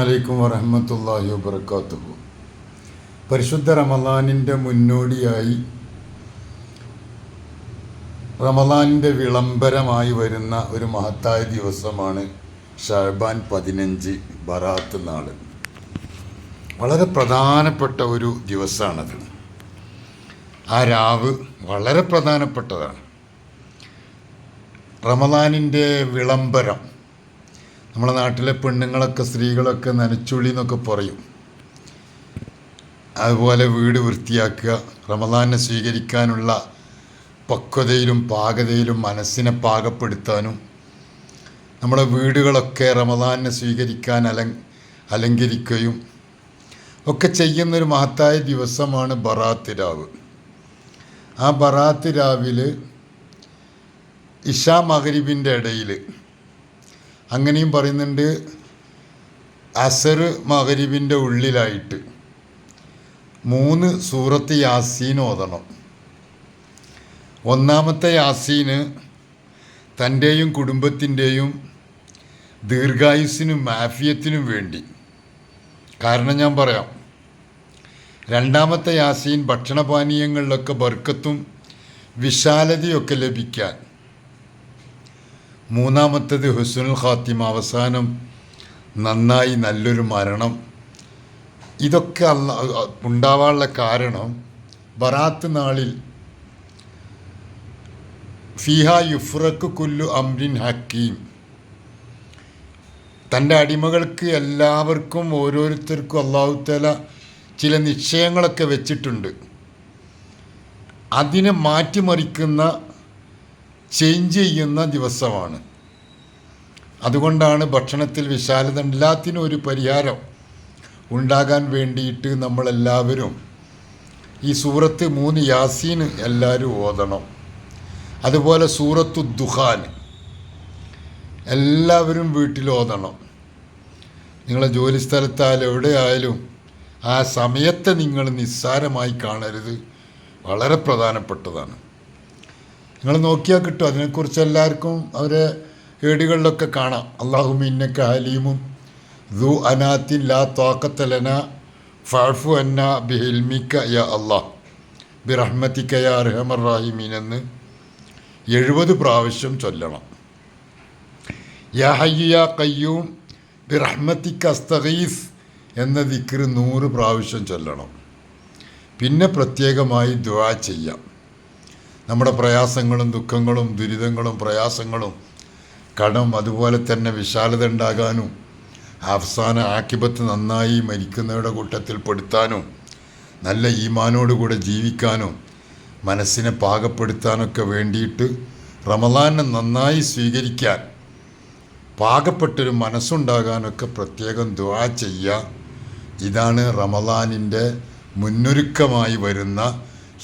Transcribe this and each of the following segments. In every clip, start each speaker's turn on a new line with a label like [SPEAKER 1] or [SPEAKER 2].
[SPEAKER 1] വലൈക്കും വറഹമത്തല്ലാഹി വബർക്കാത്തുഹു പരിശുദ്ധ റമലാനിന്റെ മുന്നോടിയായി റമലാനിന്റെ വിളംബരമായി വരുന്ന ഒരു മഹത്തായ ദിവസമാണ് ഷഹബാൻ പതിനഞ്ച് ബറാത്ത് നാൾ വളരെ പ്രധാനപ്പെട്ട ഒരു ദിവസമാണത് ആ രാവ് വളരെ പ്രധാനപ്പെട്ടതാണ്. റമലാനിന്റെ വിളംബരം നമ്മുടെ നാട്ടിലെ പെണ്ണുങ്ങളൊക്കെ സ്ത്രീകളൊക്കെ നനച്ചുള്ളി എന്നൊക്കെ പറയും. അതുപോലെ വീട് വൃത്തിയാക്കുക റമദാനെ സ്വീകരിക്കാനുള്ള പക്വതയിലും പാകതയിലും മനസ്സിനെ പാകപ്പെടുത്താനും നമ്മുടെ വീടുകളൊക്കെ റമദാനെ സ്വീകരിക്കാൻ അലങ് അലങ്കരിക്കുകയും ഒക്കെ ചെയ്യുന്നൊരു മഹത്തായ ദിവസമാണ് ബറാത്ത് രാവ് ആ ബറാത്ത് രാവിൽ ഇഷാ മഹരിബിന്റെ ഇടയിൽ അങ്ങനെയും പറയുന്നുണ്ട് അസർ മഹരിബിന്റെ ഉള്ളിലായിട്ട് മൂന്ന് സൂറത്ത് യാസീൻ ഓതണം. ഒന്നാമത്തെ യാസീന് തന്റെയും കുടുംബത്തിന്റെയും ദീർഘായുസിനും മാഫിയത്തിനും വേണ്ടി. കാരണം ഞാൻ പറയാം രണ്ടാമത്തെ യാസീൻ ഭക്ഷണപാനീയങ്ങളിലൊക്കെ ബർക്കത്തും വിശാലതയൊക്കെ ലഭിക്കാൻ മൂന്നാമത്തേത് ഹുസ്നുൽ ഖാത്തിമ അവസാനം നന്നായി നല്ലൊരു മരണം. ഇതൊക്കെ അല്ല ഉണ്ടാവാനുള്ള കാരണം ബറാത്ത് നാളിൽ ഫിഹ യുഫ്രക്ക് കുല്ലു അംരിൻ ഹക്കീം. തന്റെ അടിമകൾക്ക് എല്ലാവർക്കും ഓരോരുത്തർക്കും അള്ളാഹുത്തല ചില നിശ്ചയങ്ങളൊക്കെ വെച്ചിട്ടുണ്ട്. അതിനെ മാറ്റിമറിക്കുന്ന ചേഞ്ച് ചെയ്യുന്ന ദിവസമാണ്. അതുകൊണ്ടാണ് ഭക്ഷണത്തിൽ വിശാലത എല്ലാത്തിനും ഒരു പരിഹാരം ഉണ്ടാകാൻ വേണ്ടിയിട്ട് നമ്മളെല്ലാവരും ഈ സൂറത്ത് മൂന്ന് യാസീൻ എല്ലാവരും ഓതണം. അതുപോലെ സൂറത്തു ദുഹാൻ എല്ലാവരും വീട്ടിൽ ഓതണം. നിങ്ങളെ ജോലി സ്ഥലത്തായാലും എവിടെയായാലും ആ സമയത്തെ നിങ്ങൾ നിസ്സാരമായി കാണരുത്. വളരെ പ്രധാനപ്പെട്ടതാണ്. നിങ്ങൾ നോക്കിയാൽ കിട്ടും. അതിനെക്കുറിച്ച് എല്ലാവർക്കും അവരെ ഏടുകളിലൊക്കെ കാണാം. അള്ളാഹു മിന്നക്ക ഹലീമും ദു അനാത്തിൻ ലാ തോക്കത്തലന ഫാഫു അന്ന ബിഹിൽമിക്ക യ അള്ളാഹ് ബിറഹ്മത്തിക്ക യ അർഹമർ റാഹിമീൻ എന്ന് എഴുപത് പ്രാവശ്യം ചൊല്ലണം. യാ ഹയ്യു യാ കയ്യൂം അസ്തഖീസ് എന്ന ദിക്ർ നൂറ് പ്രാവശ്യം ചൊല്ലണം. പിന്നെ പ്രത്യേകമായി ദുആ ചെയ്യാം. നമ്മുടെ പ്രയാസങ്ങളും ദുഃഖങ്ങളും ദുരിതങ്ങളും പ്രയാസങ്ങളും കടം അതുപോലെ തന്നെ വിശാലത ഉണ്ടാകാനും അവസാന ആക്കിപത്ത് നന്നായി മരിക്കുന്നവരുടെ കൂട്ടത്തിൽ പെടുത്താനും നല്ല ഈമാനോടുകൂടെ ജീവിക്കാനും മനസ്സിനെ പാകപ്പെടുത്താനൊക്കെ വേണ്ടിയിട്ട് റമദാനെ നന്നായി സ്വീകരിക്കാൻ പാകപ്പെട്ടൊരു മനസ്സുണ്ടാകാനൊക്കെ പ്രത്യേകം ദുവാ ചെയ്യുക. ഇതാണ് റമദാനിന്റെ മുന്നൊരുക്കമായി വരുന്ന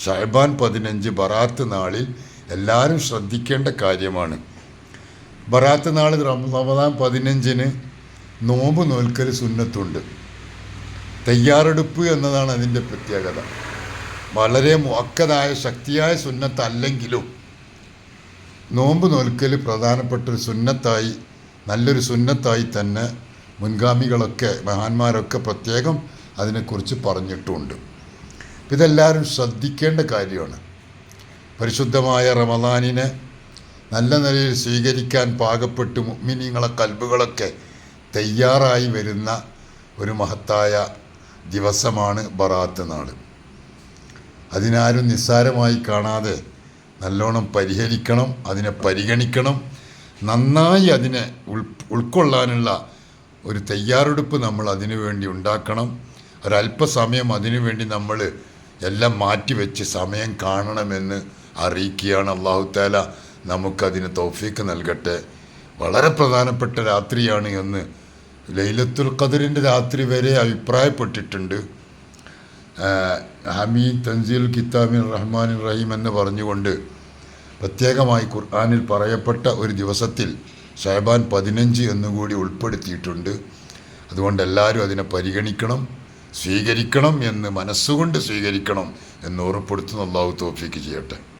[SPEAKER 1] ഷഹബാൻ പതിനഞ്ച് ബറാത്ത് നാളിൽ എല്ലാവരും ശ്രദ്ധിക്കേണ്ട കാര്യമാണ്. ബറാത്ത് നാൾ റമദാൻ പതിനഞ്ചിന് നോമ്പ് നോൽക്കൽ സുന്നത്തുണ്ട്. തയ്യാറെടുപ്പ് എന്നതാണ് അതിന്റെ പ്രത്യേകത. വളരെ മുക്കതായ ശക്തിയായ സുന്നത്തല്ലെങ്കിലും നോമ്പ് നോൽക്കൽ പ്രധാനപ്പെട്ട ഒരു സുന്നത്തായി നല്ലൊരു സുന്നത്തായി തന്നെ മുൻഗാമികളൊക്കെ മഹാന്മാരൊക്കെ പ്രത്യേകം അതിനെക്കുറിച്ച് പറഞ്ഞിട്ടുമുണ്ട് ഇതെല്ലാവരും ശ്രദ്ധിക്കേണ്ട കാര്യമാണ്. പരിശുദ്ധമായ റമദാനിനെ നല്ല നിലയിൽ സ്വീകരിക്കാൻ പാകപ്പെട്ട് മിനിങ്ങളെ കൽബുകളൊക്കെ തയ്യാറായി വരുന്ന ഒരു മഹത്തായ ദിവസമാണ് ബറാത്ത് നാൾ അതിനാരും നിസ്സാരമായി കാണാതെ നല്ലോണം പരിഹരിക്കണം അതിനെ പരിഗണിക്കണം നന്നായി അതിനെ ഉൾ ഉൾക്കൊള്ളാനുള്ള ഒരു തയ്യാറെടുപ്പ് നമ്മൾ അതിനു വേണ്ടി ഉണ്ടാക്കണം. ഒരല്പസമയം അതിനു വേണ്ടി നമ്മൾ എല്ലാം മാറ്റിവെച്ച് സമയം കാണണമെന്ന് അറിയിക്കുകയാണ് അള്ളാഹു താല നമുക്കതിന് തൗഫീക്ക് നൽകട്ടെ. വളരെ പ്രധാനപ്പെട്ട രാത്രിയാണ് എന്ന് ലൈലത്തുൽ ഖദറിന്റെ രാത്രി വരെ അഭിപ്രായപ്പെട്ടിട്ടുണ്ട്. ഹമീദ് തൻസീൽ കിതാബിൻ റഹ്മാൻ റഹീം എന്ന് പറഞ്ഞുകൊണ്ട് പ്രത്യേകമായി ഖുർആാനിൽ പറയപ്പെട്ട ഒരു ദിവസത്തിൽ ഷഹബാൻ പതിനഞ്ച് എന്നുകൂടി ഉൾപ്പെടുത്തിയിട്ടുണ്ട്. അതുകൊണ്ട് എല്ലാവരും അതിനെ പരിഗണിക്കണം. സ്വീകരിക്കണം എന്ന് മനസ്സുകൊണ്ട് സ്വീകരിക്കണം എന്ന് ഉറപ്പെടുത്തുന്ന അള്ളാഹു തോഫിക്ക് ചെയ്യട്ടെ.